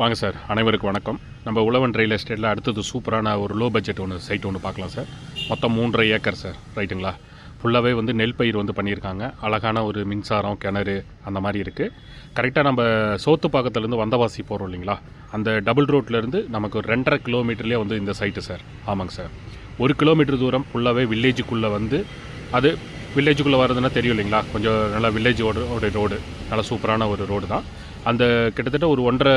வாங்க சார் அனைவருக்கும் வணக்கம். நம்ம உழவன் ரயில் எஸ்டேட்டில் அடுத்தது சூப்பரான ஒரு லோ பட்ஜெட் ஒன்று சைட் ஒன்று பார்க்கலாம் சார். மொத்தம் மூன்றரை ஏக்கர் சார் ரைட்டுங்களா? ஃபுல்லாகவே வந்து நெல் பயிர் வந்து பண்ணியிருக்காங்க. அழகான ஒரு மின்சாரம் கிணறு அந்த மாதிரி இருக்குது கரெக்டாக நம்ம சோத்து பாக்கத்துலேருந்து வந்தவாசி போகிறோம் இல்லைங்களா? அந்த டபுள் ரோட்லேருந்து நமக்கு ஒரு ரெண்டரை கிலோமீட்டர்லேயே வந்து இந்த சைட்டு சார். ஆமாங்க சார். ஒரு கிலோமீட்டர் தூரம் ஃபுல்லாகவே வில்லேஜுக்குள்ளே வந்து அது வில்லேஜுக்குள்ளே வரதுன்னா தெரியும் இல்லைங்களா? கொஞ்சம் நல்லா வில்லேஜோட ரோடு. நல்லா சூப்பரான ஒரு ரோடு தான். அந்த கிட்டத்தட்ட ஒரு ஒன்றரை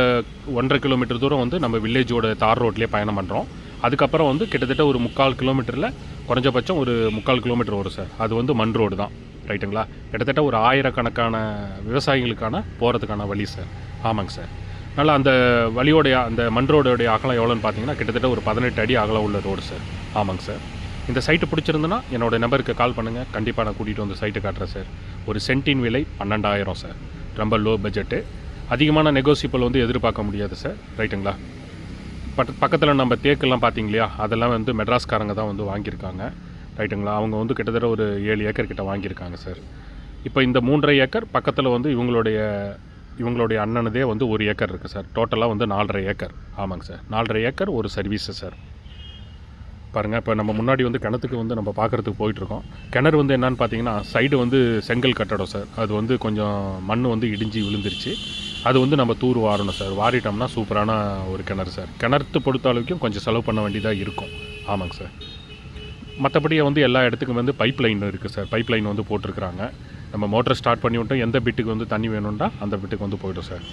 ஒன்றரை கிலோமீட்டர் தூரம் வந்து நம்ம வில்லேஜோட தார் ரோட்லேயே பயணம் பண்ணுறோம் அதுக்கப்புறம் வந்து கிட்டத்தட்ட ஒரு முக்கால் கிலோமீட்டரில் குறைஞ்சபட்சம் ஒரு முக்கால் கிலோமீட்டர் வரும் சார். அது வந்து மண் ரோடு தான். ரைட்டுங்களா? கிட்டத்தட்ட ஒரு ஆயிரக்கணக்கான விவசாயிகளுக்கான போகிறதுக்கான வழி சார். ஆமாங்க சார். நல்லா அந்த வழியோடைய அந்த மண் ரோடோடைய அகலம் எவ்வளோன்னு பார்த்தீங்கன்னா கிட்டத்தட்ட ஒரு பதினெட்டு அடி அகலம் உள்ள ரோடு சார். ஆமாங்க சார். இந்த சைட்டு பிடிச்சிருந்துன்னா என்னோடய நம்பருக்கு கால் பண்ணுங்கள் கண்டிப்பாக நான் கூட்டிகிட்டு வந்து சைட்டு காட்டுறேன் சார். ஒரு சென்ட்டின் விலை பன்னெண்டாயிரம் சார். ரொம்ப லோ பட்ஜெட்டு அதிகமான நெகோசியபிள் வந்து எதிர்பார்க்க முடியாது சார். ரைட்டுங்களா பட் பக்கத்தில் நம்ம தேக்கெல்லாம் பார்த்தீங்க இல்லையா அதெல்லாம் வந்து மெட்ராஸ்காரங்க தான் வந்து வாங்கியிருக்காங்க. ரைட்டுங்களா அவங்க வந்து கிட்டத்தட்ட ஒரு ஏழு ஏக்கர் கிட்ட வாங்கியிருக்காங்க சார். இப்போ இந்த மூன்றரை ஏக்கர் பக்கத்தில் வந்து இவங்களுடைய இவங்களுடைய அண்ணனதே வந்து ஒரு ஏக்கர் இருக்குது சார். டோட்டலாக வந்து நாலரை ஏக்கர். ஆமாங்க சார். நாலரை ஏக்கர் ஒரு சர்வீஸு சார். பாருங்கள் இப்போ நம்ம முன்னாடி வந்து கிணத்துக்கு வந்து நம்ம பார்க்குறதுக்கு போயிட்டுருக்கோம். கிணறு வந்து என்னன்னு பார்த்தீங்கன்னா சைடு வந்து செங்கல் கட்டடம் சார். அது வந்து கொஞ்சம் மண் வந்து இடிஞ்சு விழுந்துருச்சு. அது வந்து நம்ம தூர் வாரணும் சார். வாரிட்டோம்னா சூப்பரான ஒரு கிணறு சார். கிணத்து பொறுத்த அளவுக்கும் கொஞ்சம் செலவு பண்ண வேண்டியதாக இருக்கும். ஆமாங்க சார். மற்றபடியே வந்து எல்லா இடத்துக்கும் வந்து பைப் லைன் இருக்குது சார். பைப் லைன் வந்து போட்டிருக்கிறாங்க. நம்ம மோட்டர் ஸ்டார்ட் பண்ணி விட்டோம். எந்த பிட்டுக்கு வந்து தண்ணி வேணும்னா அந்த பிட்டுக்கு வந்து போய்டும் சார்.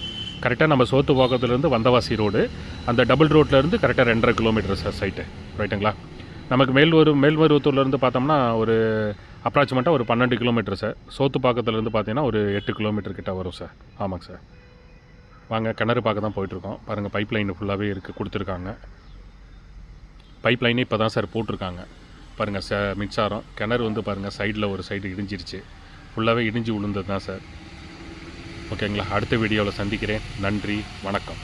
கரெக்டாக நம்ம சோத்து பாக்கத்துலேருந்து வந்தவாசி ரோடு அந்த டபுள் ரோட்லேருந்து கரெக்டாக ரெண்டரை கிலோமீட்டர் சார் சைட்டு ரைட்டுங்களா நமக்கு மேல்வரு மேல்மருவத்தூர்லேருந்து பார்த்தோம்னா ஒரு அப்ராக்சிமேட்டாக ஒரு பன்னெண்டு கிலோமீட்டர் சார் சோத்து பாக்கத்துலேருந்து பார்த்தீங்கன்னா ஒரு எட்டு கிலோமீட்டர் கிட்ட வரும் சார் ஆமாங்க சார் வாங்க கிணறு பார்க்க தான் போயிட்டுருக்கோம். பாருங்கள் பைப் லைன் ஃபுல்லாகவே இருக்குது கொடுத்துருக்காங்க. பைப் லைனே இப்போ தான் சார் போட்டிருக்காங்க. பாருங்கள் ச மின்சாரம். கிணறு வந்து பாருங்கள் சைடில் ஒரு சைடு இடிஞ்சிருச்சு. ஃபுல்லாகவே இடிஞ்சு விழுந்தது தான் சார் ஓகேங்களா அடுத்த வீடியோவில் சந்திக்கிறேன். நன்றி வணக்கம்.